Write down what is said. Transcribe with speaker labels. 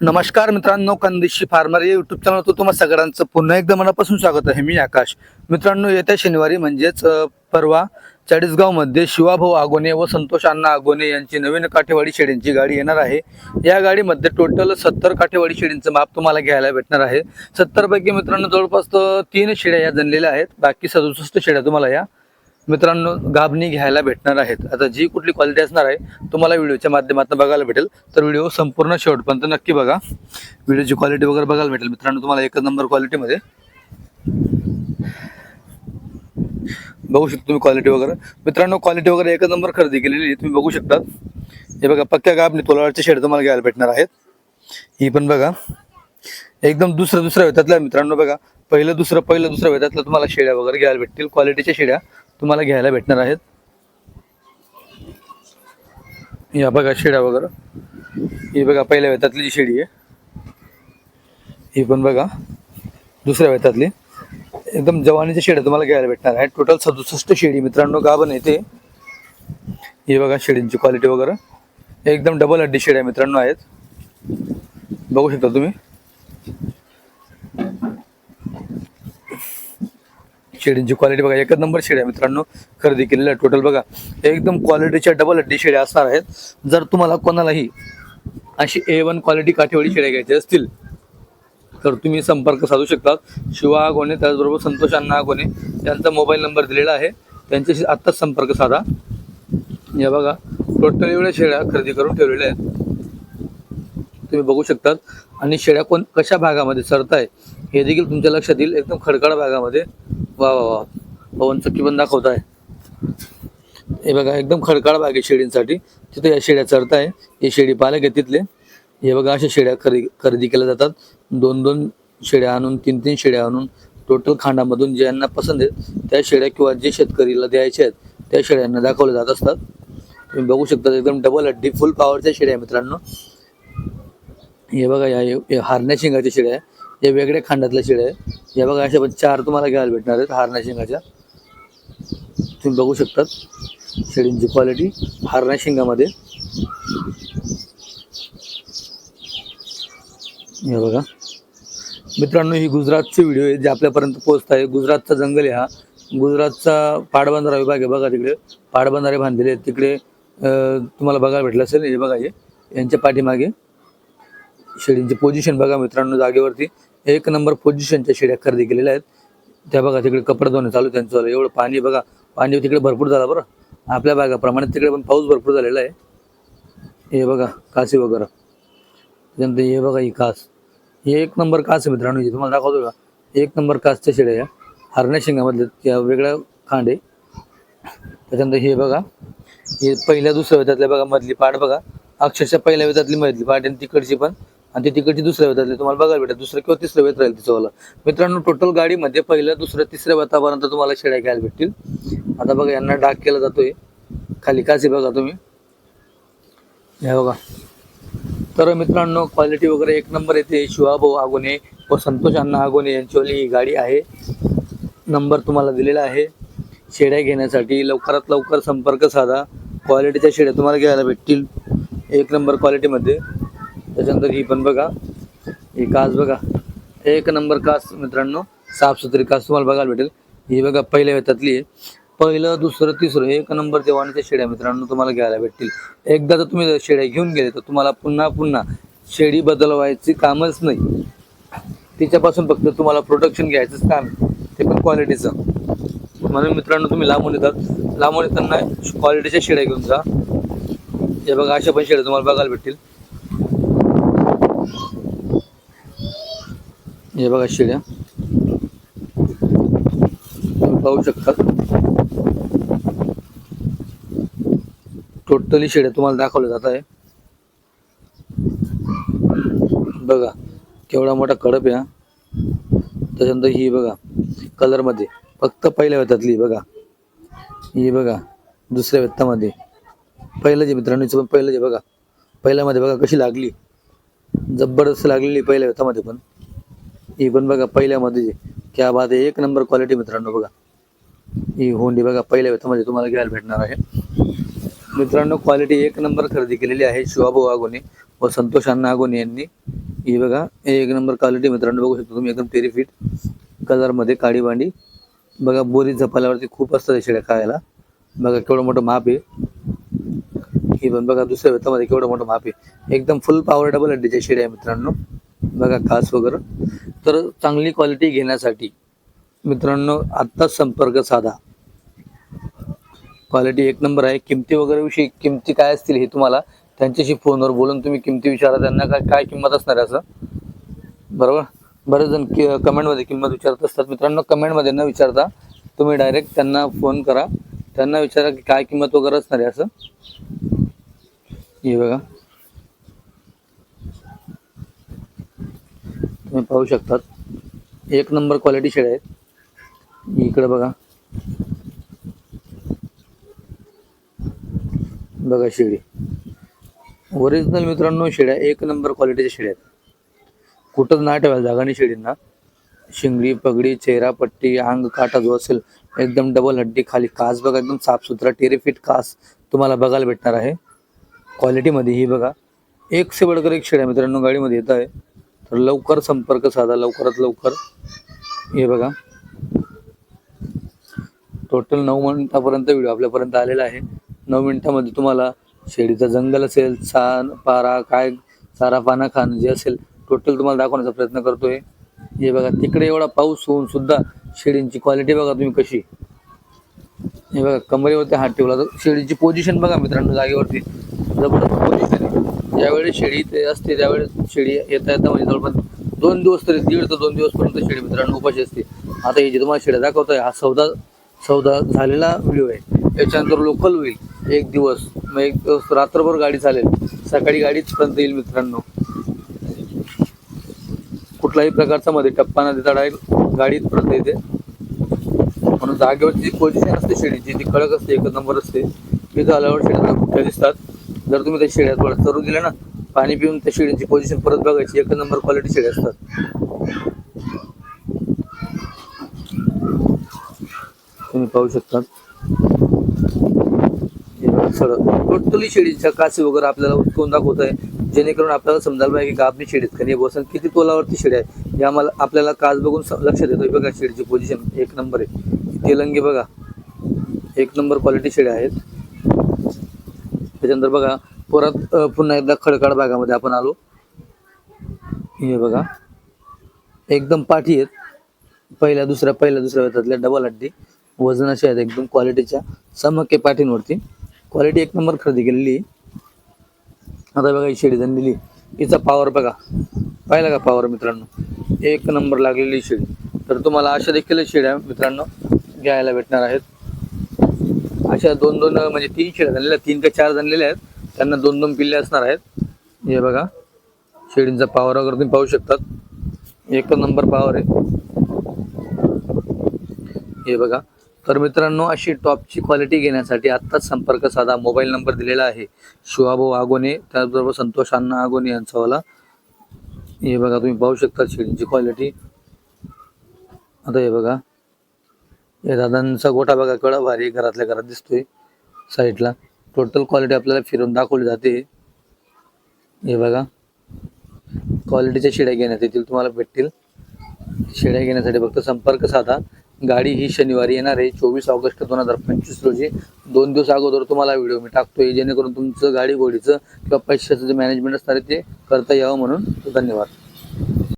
Speaker 1: नमस्कार मित्रांनो कंदिशी फार्मर या युट्यूब चॅनल तुम्हा सगळ्यांचं पुन्हा एकदा मनापासून स्वागत आहे. मी आकाश. मित्रांनो येत्या शनिवारी म्हणजेच परवा चाळीसगावमध्ये शिवाभाऊ आगोने व संतोष अण्णा आगोने यांची नवीन काठेवाडी शेडींची गाडी येणार आहे. या गाडीमध्ये टोटल सत्तर काठेवाडी शेडींचं माप तुम्हाला घ्यायला भेटणार आहे. सत्तरपैकी मित्रांनो जवळपास तीन शेड्या या जनलेल्या आहेत. बाकी सदुसष्ट शेड्या तुम्हाला या मित्रांनो गाभणी घ्यायला भेटणार आहेत. आता जी कुठली क्वालिटी असणार आहे तुम्हाला व्हिडिओच्या माध्यमातून बघायला भेटेल. तर व्हिडिओ संपूर्ण शेवटपर्यंत नक्की बघा. व्हिडिओची क्वालिटी वगैरे बघायला भेटेल. मित्रांनो तुम्हाला एकच नंबर क्वालिटीमध्ये बघू शकता तुम्ही क्वालिटी वगैरे. मित्रांनो क्वालिटी वगैरे एकच नंबर खरेदी केलेली तुम्ही बघू शकता. हे बघा पक्क्या गाभणी तोलावरचे शेड तुम्हाला घ्यायला भेटणार आहेत. ही पण बघा. एकदम दुसरं दुसऱ्या वेतातल्या मित्रांनो बघा. पहिलं दुसरं पहिलं दुसऱ्या वेतातलं तुम्हाला शेड्या वगैरे घ्यायला भेटतील. क्वालिटीच्या शेड्या. तुम्हाला घ्यायला भेटणार आहेत. या बघा शेड्या वगैरे. ही बघा पहिल्या वेतातली जी शेडी आहे. ही पण बघा दुसऱ्या वेतातली. एकदम जवानीच्या शेड्या तुम्हाला घ्यायला भेटणार आहेत. टोटल सदुसष्ट शेडी मित्रांनो का पण येते ही बघा शेडींची क्वालिटी वगैरे. एकदम डबल हड्डी शेड्या मित्रांनो आहेत. बघू शकता तुम्ही. शेडींची क्वालिटी बघा एकच नंबर शेड्या आहे मित्रांनो. खरेदी केलेल्या टोटल बघा. एकदम क्वालिटीच्या डबल हड्डी शेड्या असणार आहेत. जर तुम्हाला कोणालाही अशी ए वन क्वालिटी काठेवाडी शेड्या घ्यायच्या असतील तर तुम्ही संपर्क साधू शकता शिवा आगोने त्याचबरोबर संतोष अण्णा आगोने यांचा मोबाईल नंबर दिलेला आहे. त्यांच्याशी आत्ताच संपर्क साधा. या बघा टोटल एवढ्या शेळ्या खरेदी करून ठेवलेल्या आहेत. तुम्ही बघू शकतात. आणि शेळ्या कोण कशा भागामध्ये सरताय हे देखील तुमच्या लक्षात येईल. एकदम खडकाळ भागामध्ये. वा वा वा. पवन चक्की पण दाखवत आहे हे बघा एकदम खडकाळ भाग आहे शेळींसाठी. तिथे या शेळ्या चढताय हे शेळी पालक आहे तिथले. हे बघा अशा शेळ्या खरेदी खरेदी केल्या जातात. दोन दोन शेळ्या आणून तीन तीन शेळ्या आणून टोटल खांडामधून ज्यांना पसंत आहेत त्या शेळ्या किंवा जे शेतकरीला द्यायच्या आहेत त्या शेळ्यांना दाखवल्या जात असतात. तुम्ही बघू शकता एकदम डबल हड्डी फुल पॉवरच्या शेळ्या मित्रांनो. हे बघा या हारण्या शिंगाच्या शेळ्या आहे हे वेगळ्या खांडातल्या शेळ्या आहे या बघा अशा पण चार तुम्हाला घ्यायला भेटणार आहेत हारणा शिंगाच्या. तुम्ही बघू शकतात शेळींची क्वालिटी हारणा शिंगामध्ये. हे बघा. मित्रांनो ही गुजरातची व्हिडिओ आहे जे आपल्यापर्यंत पोहोचत आहे. गुजरातचा जंगल आहे हा. गुजरातचा पाडबंधारा विभाग आहे बघा तिकडे. पाडबंधारे बांधलेले आहेत. तिकडे तुम्हाला बघायला भेटलं असेल. हे बघा हे. यांच्या पाठीमागे शेळींची पोझिशन बघा मित्रांनो जागेवरती. एक नंबर पोझिशनच्या शिड्या खरेदी केलेल्या आहेत. त्या बघा तिकडे कपडे धुणे चालू त्यांचं. त्यांचं एवढं पाणी बघा पाणी तिकडे भरपूर झालं बरं. आपल्या भागाप्रमाणे तिकडे पण पाऊस भरपूर झालेला आहे. हे बघा कासी वगैरे. त्याच्यानंतर हे बघा ही कास. हे एक नंबर कास आहे मित्रांनो तुम्हाला दाखवतो का? एक नंबर कासच्या शेड्या या. हरण्या शिंगामधले त्या वेगळ्या खांडे. त्याच्यानंतर हे बघा हे पहिल्या दुसऱ्या वेतातल्या बघा मधली पाठ बघा. अक्षरशः पहिल्या वेतातली मधली पाट आणि तिकडची पण. आणि ते तिकडची दुसऱ्या वेतातली तुम्हाला बघायला भेटेल. दुसरं किंवा तिसरं वेत राहील तिचं मित्रांनो टोटल गाडीमध्ये पहिलं दुसरं तिसऱ्या वेतापर्यंत तुम्हाला शेळ्या घ्यायला भेटतील. आता बघा यांना डाग केला जातोय. खाली कासी बघा तुम्ही. हे बघा. तर मित्रांनो क्वालिटी वगैरे एक नंबर येते. शिवाभाऊ आगोने व संतोष अण्णा आगोने यांचीवाली ही गाडी आहे. नंबर तुम्हाला दिलेला आहे. शेड्या घेण्यासाठी लवकरात लवकर संपर्क साधा. क्वालिटीच्या शेड्या तुम्हाला घ्यायला भेटतील. एक नंबर क्वालिटीमध्ये त्याच्यानंतर ही पण बघा. ही कास बघा. एक नंबर कास मित्रांनो. साफसुथरी कास तुम्हाला बघायला भेटेल. ही बघा पहिल्या वेतातली आहे. पहिलं दुसरं तिसरं एक नंबर देवाणीच्या शेड्या मित्रांनो तुम्हाला घ्यायला भेटतील. एकदा जर तुम्ही जर शेड्या घेऊन गेले तर तुम्हाला पुन्हा पुन्हा शेडी बदलवायची कामच नाही. तिच्यापासून फक्त तुम्हाला प्रोडक्शन घ्यायचंच काम ते पण क्वालिटीचं म्हणून मित्रांनो तुम्ही लांबून येतात. लांबून येताना क्वालिटीच्या शेड्या घेऊन जा. हे बघा अशा पण शेड्या तुम्हाला बघायला भेटतील. हे बघा शिड्या. पाहू शकता. टोटली शेड्या तुम्हाला दाखवल्या जात आहे. बघा केवढा मोठा कडप आहे हा. त्याच्यानंतर ही बघा कलरमध्ये फक्त पहिल्या वेतातली बघा. ही बघा दुसऱ्या वेतामध्ये. पहिलं जे मित्रांनो पण पहिलं जे बघा. पहिल्यामध्ये बघा कशी लागली. जबरदस्त लागलेली पहिल्या वेतामध्ये पण. ही पण बघा पहिल्यामध्ये जे क्या बात आहे एक नंबर क्वालिटी मित्रांनो बघा. ही होंडी बघा पहिल्या वेतामध्ये तुम्हाला घ्यायला भेटणार आहे. मित्रांनो क्वालिटी एक नंबर खरेदी केलेली आहे शिवाभाऊ आगोने व संतोष अण्णा आगोने यांनी. ही बघा एक नंबर क्वालिटी मित्रांनो बघू शकतो तुम्ही एकदम टेरीफिट कलरमध्ये काळी भांडी बघा बोरी झपाल्यावरती खूप असतात या शेळ्या खायला. बघा केवढं मोठं माप आहे. ही पण बघा दुसऱ्या वेतामध्ये केवढं मोठं माप आहे. एकदम फुल पॉवर डबल हड्डीच्या शेड्या आहे मित्रांनो. बघा कास वगैरे. तर चांगली क्वालिटी घेण्यासाठी मित्रांनो आत्ताच संपर्क साधा. क्वालिटी एक नंबर आहे. किमती वगैरे विषयी किमती काय असतील हे तुम्हाला त्यांच्याशी फोनवर बोलून तुम्ही किमती विचारा. त्यांना काय काय किंमत असणार आहे असं? बरोबर? बरेच जण कि कमेंटमध्ये किंमत विचारत असतात. मित्रांनो कमेंटमध्ये न विचारता तुम्ही डायरेक्ट त्यांना फोन करा. त्यांना विचारा की काय किंमत वगैरे असणार आहे असं. हे बघा. तुम्ही पाहू शकतात. एक नंबर क्वालिटी शेड आहेत. इकडं बघा. बघा शेळी ओरिजिनल मित्रांनो शेळ्या एक नंबर क्वालिटीच्या शेळ्या आहेत. कुठंच नाही ठेवायला जागा नाही शेळींना. शिंगडी पगडी चेहरा पट्टी अंग काटा जो असेल एकदम डबल हड्डी खाली कास बघा एकदम साफसुथरा टेरिफिट कास तुम्हाला बघायला भेटणार आहे. क्वालिटीमध्ये ही बघा. एक से बडकर एक शेळ्या मित्रांनो गाडीमध्ये येत आहे. तर लवकर संपर्क साधा लवकरात लवकर. हे बघा. टोटल नऊ मिनिटापर्यंत व्हिडिओ आपल्यापर्यंत आलेला आहे. नऊ मिनिटामध्ये तुम्हाला शेळीचं जंगल असेल छान पारा काय चारा पाना खाणं जे असेल टोटल तुम्हाला दाखवण्याचा प्रयत्न करतोय. हे बघा तिकडे एवढा पाऊस होऊन सुद्धा शेळींची क्वालिटी बघा तुम्ही कशी. हे बघा कमरेवरती हात ठेवला तर शेळीची पोझिशन बघा मित्रांनो जागेवरती. जबरदस्त पोझिशन ज्यावेळेस शेळी ते असते त्यावेळेस शेळी येता येता म्हणजे जवळपास दोन दिवस तरी दीड ते दोन दिवसपर्यंत शेळी मित्रांनो उपाशी असते. आता हे जे तुम्हाला शेळ्या दाखवतोय हा सौदा सौदा झालेला व्हिडिओ आहे. याच्यानंतर लोकल होईल एक दिवस मग एक दिवस रात्रभर गाडी चालेल. सकाळी गाडीच पर्यंत येईल मित्रांनो. कुठलाही प्रकारचा मध्ये टप्पा न देता डायरेक्ट गाडीत पर्यंत येते. म्हणून जागेवरची जी पोझिशन असते शेळीची ती कडक असते एकच नंबर असते. तिथं आल्यावर शेळ्या कुठल्या दिसतात. जर तुम्ही त्या शेळ्या थोडं चरू दिल्या ना पाणी पिऊन त्या शेळीची पोझिशन परत बघायची. एक नंबर क्वालिटी शेळ्या असतात. तुम्ही पाहू शकता. टोटली शेळीच्या कासे वगैरे आपल्याला उचकून दाखवत आहे जेणेकरून आपल्याला समजायला पाहिजे की आपली शेळीत खाली बसन किती तोलावरती शेळी आहे हे आम्हाला आपल्याला कास बघून स- लक्षात येतो बघा शेळीची पोझिशन एक नंबर आहे. तेलंगी बघा. एक नंबर क्वालिटी शेळ्या आहेत. त्याच्यानंतर बघा परत पुन्हा एकदा खडकाळ भागामध्ये आपण आलो. हे बघा. एकदम पाठी आहेत. पहिल्या दुसऱ्या पहिल्या दुसऱ्या वेतातल्या डबल हड्डी. वजनाचे आहेत एकदम क्वालिटीच्या समके पाठींवरती. क्वालिटी एक नंबर खरेदी केलेली. आता बघा ही शेळी दिली हिचा पॉवर बघा. पाहिला का पॉवर मित्रांनो? एक नंबर लागलेली शेडी. तर तुम्हाला अशा देखील शेड्या मित्रांनो घ्यायला भेटणार आहेत. अशा दोन दोन म्हणजे तीन शेळ्या झालेल्या तीन का चार झालेल्या आहेत. त्यांना दोन दोन पिल्ले असणार आहेत. हे बघा. शेळींचा पॉवर वगैरे तुम्ही पाहू शकतात. एक नंबर पावर आहे. हे बघा. तर मित्रांनो अशी टॉपची क्वालिटी घेण्यासाठी आत्ताच संपर्क साधा. मोबाईल नंबर दिलेला आहे. शिवाभाऊ आगोने त्याचबरोबर संतोष अण्णा आगोने यांचावाला. हे बघा तुम्ही पाहू शकता शेळींची क्वालिटी आता हे बघा. हे दादांचा गोठा बघा केवढा भारी घरातल्या घरात दिसतोय साईडला. टोटल क्वालिटी आपल्याला फिरून दाखवली जाते. हे बघा. क्वालिटीच्या शिड्या घेण्यात येतील तुम्हाला भेटतील. शिड्या घेण्यासाठी फक्त संपर्क साधा. गाडी ही शनिवारी येणार आहे चोवीस ऑगस्ट दोन हजार पंचवीस रोजी. दोन दिवस अगोदर तुम्हाला व्हिडिओ मी टाकतोय जेणेकरून तुमचं गाडी घोडीचं किंवा पैशाचं जे मॅनेजमेंट असणार आहे ते करता यावं म्हणून धन्यवाद.